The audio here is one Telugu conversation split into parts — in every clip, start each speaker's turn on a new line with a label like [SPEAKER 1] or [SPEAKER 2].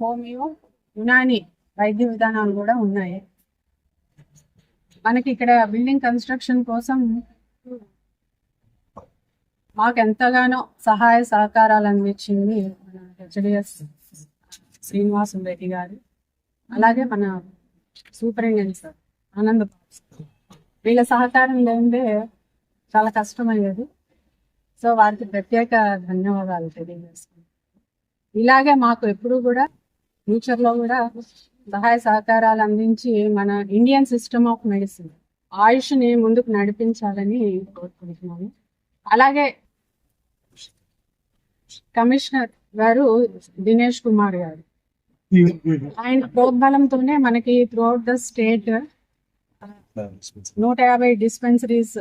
[SPEAKER 1] హోమియో యునాని వైద్య విధానాలు కూడా ఉన్నాయి. మనకి ఇక్కడ బిల్డింగ్ కన్స్ట్రక్షన్ కోసం మాకు ఎంతగానో సహాయ సహకారాలు అందించింది మన హెచ్డిఎస్ శ్రీనివాస్ రెడ్డి గారు. అలాగే మన సూపరింటెండెంట్ సార్ ఆనంద్ వీళ్ళ సహకారం లేనిదే చాలా కష్టమయ్యేది సో వారికి ప్రత్యేక ధన్యవాదాలు తెలియజేస్తున్నాను ఇలాగే మాకు ఎప్పుడూ కూడా ఫ్యూచర్లో కూడా సహాయ సహకారాలు అందించి మన ఇండియన్ సిస్టమ్ ఆఫ్ మెడిసిన్ ఆయుష్ని ముందుకు నడిపించాలని కోరుకుంటున్నాను. అలాగే కమిషనర్ గారు దినేష్ కుమార్ గారు ఆయన ప్రోద్బలంతోనే మనకి త్రూఅవుట్ ద స్టేట్ నూట యాభై డిస్పెన్సరీస్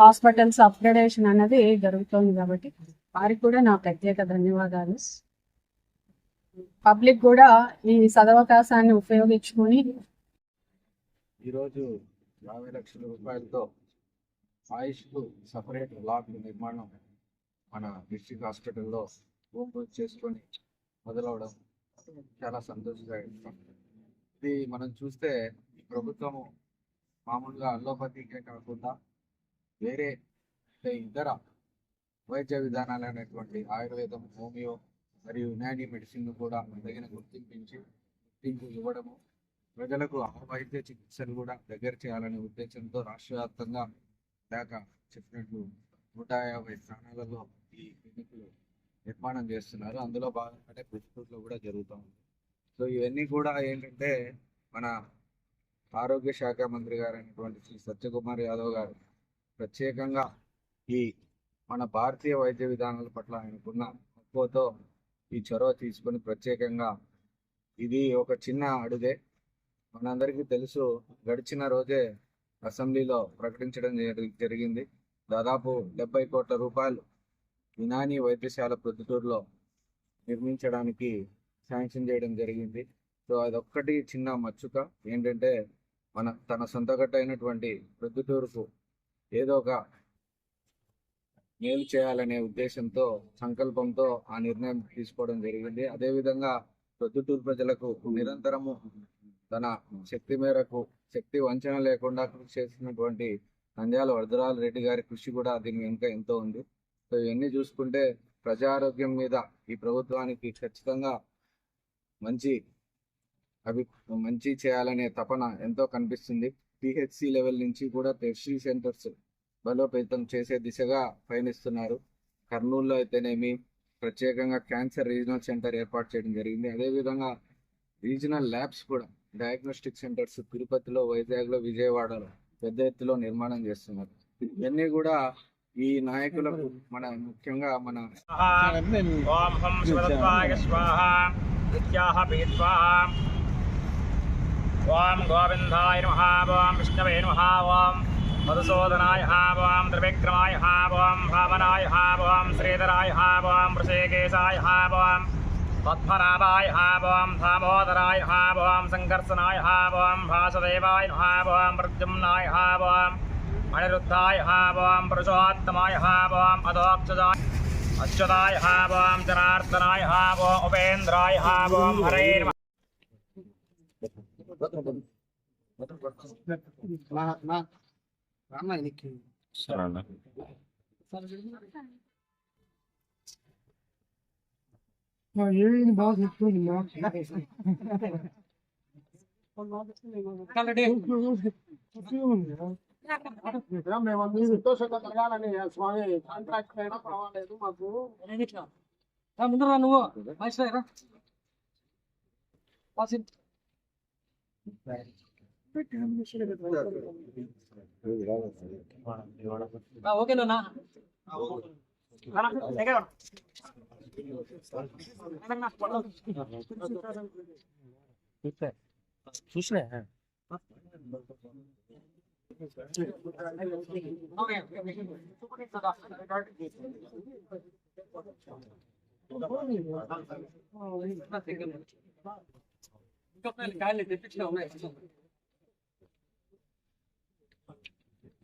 [SPEAKER 1] హాస్పిటల్స్ అప్గ్రేడేషన్ అనేది జరుగుతోంది కాబట్టి వారికి కూడా నా ప్రత్యేక ధన్యవాదాలు. పబ్లిక్ కూడా ఈ సదవకాశాన్ని ఉపయోగించుకొని
[SPEAKER 2] ఈరోజు యాభై లక్షల రూపాయలతో ఆయుష్కు సపరేట్ బ్లాక్ నిర్మాణం మన డిస్ట్రిక్ట్ హాస్పిటల్లో ఓపెన్ చేసుకొని మొదలవడం చాలా సంతోషంగా ఇది మనం చూస్తే ఈ ప్రభుత్వము మామూలుగా అల్లోపతికే కాకుండా వేరే అంటే ఇతర వైద్య విధానాలు అనేటువంటి ఆయుర్వేదం హోమియో మరియు యునాని మెడిసిన్ కూడా తగిన గుర్తింపించి గుర్తింపు ఇవ్వడము ప్రజలకు ఆ వైద్య చికిత్సలు కూడా దగ్గర చేయాలనే ఉద్దేశంతో రాష్ట్ర వ్యాప్తంగా దాక చెప్పినట్లు నూట యాభై స్థానాలలో ఈ క్లినిక్లు నిర్మాణం చేస్తున్నారు. అందులో భాగంగానే ప్రతిపూర్లో కూడా జరుగుతూ ఉంది. సో ఇవన్నీ కూడా ఏంటంటే మన ఆరోగ్య శాఖ మంత్రి గారు అయినటువంటి శ్రీ సత్యకుమార్ యాదవ్ గారు ప్రత్యేకంగా ఈ మన భారతీయ వైద్య విధానాల పట్ల ఆయనకున్న మక్కువతో ఈ చొరవ తీసుకొని ప్రత్యేకంగా ఇది ఒక చిన్న అడుగే. మనందరికీ తెలుసు గడిచిన రోజే అసెంబ్లీలో ప్రకటించడం జరిగింది. దాదాపు డెబ్బై కోట్ల రూపాయలు యునాని వైద్యశాల ప్రొద్దుటూరులో నిర్మించడానికి శాంక్షన్ చేయడం జరిగింది. సో అదొక్కటి చిన్న మచ్చుక. ఏంటంటే మన తన సొంత గట్ట అయినటువంటి ప్రొద్దుటూరుకు ఏదో ఒక మేలు చేయాలనే ఉద్దేశంతో సంకల్పంతో ఆ నిర్ణయం తీసుకోవడం జరిగింది. అదేవిధంగా ప్రొద్దుటూరు ప్రజలకు నిరంతరము తన శక్తి మేరకు శక్తి వంచన లేకుండా కృషి చేసినటువంటి నంద్యాల వరదరాల రెడ్డి గారి కృషి కూడా దీని వెనుక ఎంతో ఉంది. సో ఇవన్నీ చూసుకుంటే ప్రజారోగ్యం మీద ఈ ప్రభుత్వానికి ఖచ్చితంగా మంచి అవి మంచి చేయాలనే తపన ఎంతో కనిపిస్తుంది. పిహెచ్సి లెవెల్ నుంచి కూడా టెర్షరీ సెంటర్స్ బలోపేతం చేసే దిశగా పయనిస్తున్నారు కర్నూలులో అయితేనేమి ప్రత్యేకంగా క్యాన్సర్ రీజనల్ సెంటర్ ఏర్పాటు చేయడం జరిగింది అదేవిధంగా రీజనల్ ల్యాబ్స్ కూడా డయాగ్నోస్టిక్ సెంటర్స్ తిరుపతిలో వైజాగ్లో విజయవాడలో పెద్ద ఎత్తులో నిర్మాణం చేస్తున్నారు ఇవన్నీ కూడా ఈ నాయకులకు మన ముఖ్యంగా మన
[SPEAKER 3] ఓం హం శివదత్తాయ స్వాహ నిత్యాహ ఓం గోవిందాయ నమః ఓం విష్ణవే నమః ఓం మధుసూదనాయ ఓం త్రివిక్రమాయ ఓం భావనాయ ఓం శ్రీధరాయ ఓం వృషేకేశాయ ఓం పద్మనాభాయ ఓం దామోదరాయ ఓం సంకర్షణాయ ఓం భాసదేవాయ ఓం ప్రద్యుమ్నాయ ఓం అనిరుద్ధాయ ఓం పురుషోత్తమాయ ఓం అధోక్షజాయ అచ్యుతాయ
[SPEAKER 4] మేము కలగాలని స్వామి కాంట్రాక్ట్ అయినా పర్వాలేదు మాకు
[SPEAKER 5] ముందర నువ్వు. మహేష్ రా. ఓకేనా చూసినా ఇంకా కాయలు తెప్పించిన ఉన్నాయి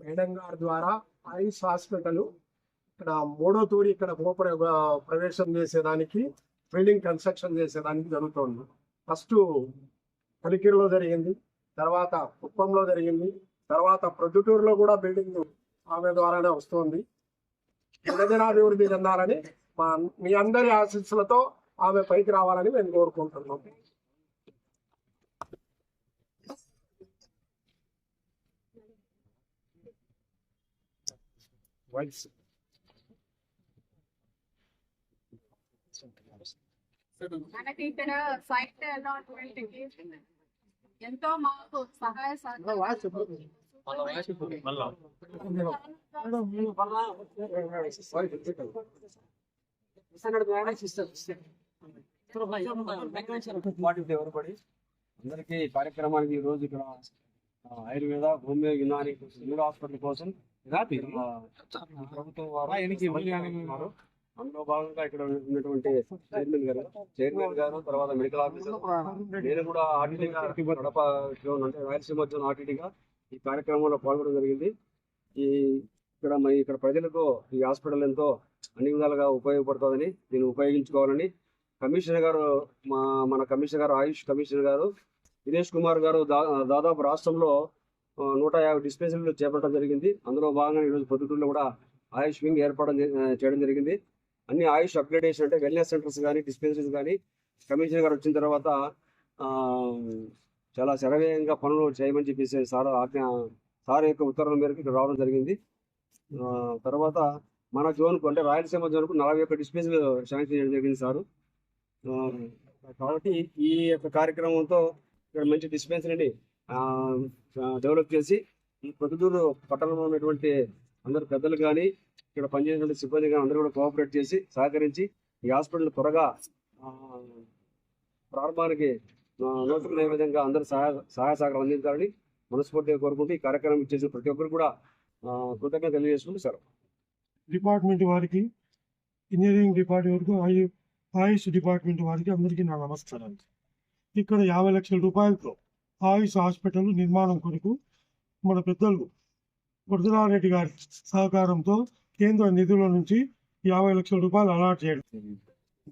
[SPEAKER 4] మేడం గారి ద్వారా ఆయుష్ హాస్పిటల్ ఇక్కడ మూడో తూరి ఇక్కడ ప్రవేశం చేసేదానికి బిల్డింగ్ కన్స్ట్రక్షన్ చేసేదానికి జరుగుతుంది. ఫస్ట్ కలికిరిలో జరిగింది తర్వాత కుప్పంలో జరిగింది తర్వాత ప్రొద్దుటూరులో కూడా బిల్డింగ్ ఆమె ద్వారానే వస్తుంది. దినదినాభివృద్ధి చెందాలని మా మీ అందరి ఆశీస్సులతో ఆమె పైకి రావాలని మేము కోరుకుంటున్నాం.
[SPEAKER 2] వైల్స్
[SPEAKER 1] మనకి ఇక్కడ సైట్ అలాట్మెంట్కి ఎంతో మాకు సహాయ
[SPEAKER 6] అందరికీ కార్యక్రమానికి ఈ రోజు ఇక్కడ ఆయుర్వేద హోమియో యునాని హాస్పిటల్ కోసం ప్రభుత్వం వారు. అందులో భాగంగా ఇక్కడ ఉన్నటువంటి చైర్మన్ గారు చైర్మన్ గారు తర్వాత మెడికల్ ఆఫీసర్ నేను కూడా కడప జోన్ అంటే రాయలసీమ జోన్ ఆర్టీటీగా ఈ కార్యక్రమంలో పాల్గొనడం జరిగింది. ఈ ఇక్కడ మరి ఇక్కడ ప్రజలకు ఈ హాస్పిటల్ ఎంతో అన్ని విధాలుగా ఉపయోగపడుతుందని దీన్ని ఉపయోగించుకోవాలని కమిషనర్ గారు మా మన కమిషనర్ గారు ఆయుష్ కమిషనర్ గారు దినేష్ కుమార్ గారు దా దాదాపు రాష్ట్రంలో నూట యాభై డిస్పెన్సరీలు చేపట్టడం జరిగింది. అందులో భాగంగా ఈరోజు పొద్దుటూరులో కూడా ఆయుష్ వింగ్ ఏర్పాటు చేయడం జరిగింది. అన్ని ఆయుష్ అప్గ్రేడేషన్ అంటే వెల్నెస్ సెంటర్స్ కానీ డిస్పెన్సరీస్ కానీ కమిషనర్ గారు వచ్చిన తర్వాత చాలా శరవేగంగా పనులు చేయమని చెప్పేసి సార్ ఆజ్ఞ సార్ యొక్క ఉత్తర్వుల మేరకు ఇక్కడ రావడం జరిగింది. తర్వాత మన జోన్కు అంటే రాయలసీమ జోన్కు నలభై ఒక్క డిస్పెన్సరీలు శాంక్షన్ చేయడం జరిగింది సారు. కాబట్టి ఈ యొక్క కార్యక్రమంతో ఇక్కడ మంచి డిస్పెన్సరీని డెవలప్ చేసి ఈ పొద్దుటూరు పట్టణంలో ఉన్నటువంటి అందరు పెద్దలు కానీ ఇక్కడ పనిచేసిన సిబ్బంది కానీ అందరూ కూడా కోఆపరేట్ చేసి సహకరించి ఈ హాస్పిటల్ త్వరగా ప్రారంభానికి ఆ, నోచుకునే విధంగా అందరూ సహాయ సహాయ సహకారం అందించాలని మనస్ఫూర్తిగా కోరుకుంటూ ఈ కార్యక్రమం ఇచ్చేసిన ప్రతి ఒక్కరు కూడా కృతజ్ఞత తెలియజేసుకుంటూ సార్
[SPEAKER 7] డిపార్ట్మెంట్ వారికి ఇంజనీరింగ్ డిపార్ట్మెంట్ వరకు ఆయుష్ డిపార్ట్మెంట్ వారికి అందరికీ నా నమస్కారాలు. ఇక్కడ యాభై లక్షల రూపాయలతో ఆయుష్ హాస్పిటల్ నిర్మాణం కొరకు మన పెద్దలు వరదరారెడ్డి గారి సహకారంతో కేంద్ర నిధుల నుంచి యాభై లక్షల రూపాయలు అలాట్ చేయడం.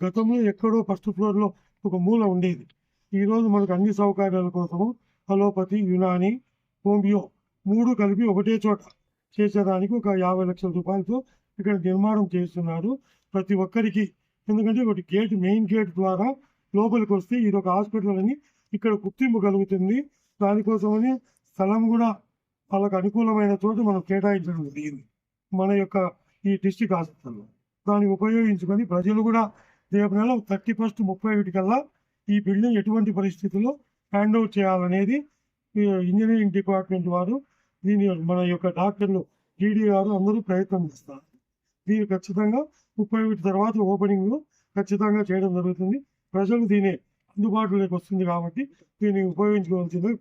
[SPEAKER 7] గతంలో ఎక్కడో ఫస్ట్ ఫ్లోర్లో ఒక మూల ఉండేది. ఈరోజు మనకు అన్ని సౌకర్యాల కోసము అలోపతి యునాని హోమియో మూడు కలిపి ఒకటే చోట చేసేదానికి ఒక యాభై లక్షల రూపాయలతో ఇక్కడ నిర్మాణం చేస్తున్నారు ప్రతి ఒక్కరికి. ఎందుకంటే ఒకటి గేట్ మెయిన్ గేట్ ద్వారా లోపలికి వస్తే ఇది ఒక హాస్పిటల్ అని ఇక్కడ గుర్తింపు కలుగుతుంది. దానికోసమని స్థలం కూడా వాళ్ళకు అనుకూలమైన చోటు మనం కేటాయించడం జరిగింది. మన యొక్క ఈ డిస్టిక్ హాస్పిటల్లో. దాన్ని ఉపయోగించుకొని ప్రజలు కూడా రేపు నెల థర్టీ ఫస్ట్ ముప్పై ఒకటి కల్లా ఈ బిల్డింగ్ ఎటువంటి పరిస్థితుల్లో హ్యాండ్ అవుట్ చేయాలనేది ఈ ఇంజనీరింగ్ డిపార్ట్మెంట్ వారు దీని మన యొక్క డాక్టర్లు డీడీ గారు అందరూ ప్రయత్నం చేస్తారు. దీన్ని ఖచ్చితంగా ముప్పై ఒకటి తర్వాత ఓపెనింగ్ ఖచ్చితంగా చేయడం జరుగుతుంది. ప్రజలు దీని అందుబాటులోకి వస్తుంది కాబట్టి దీన్ని ఉపయోగించుకోవాల్సింది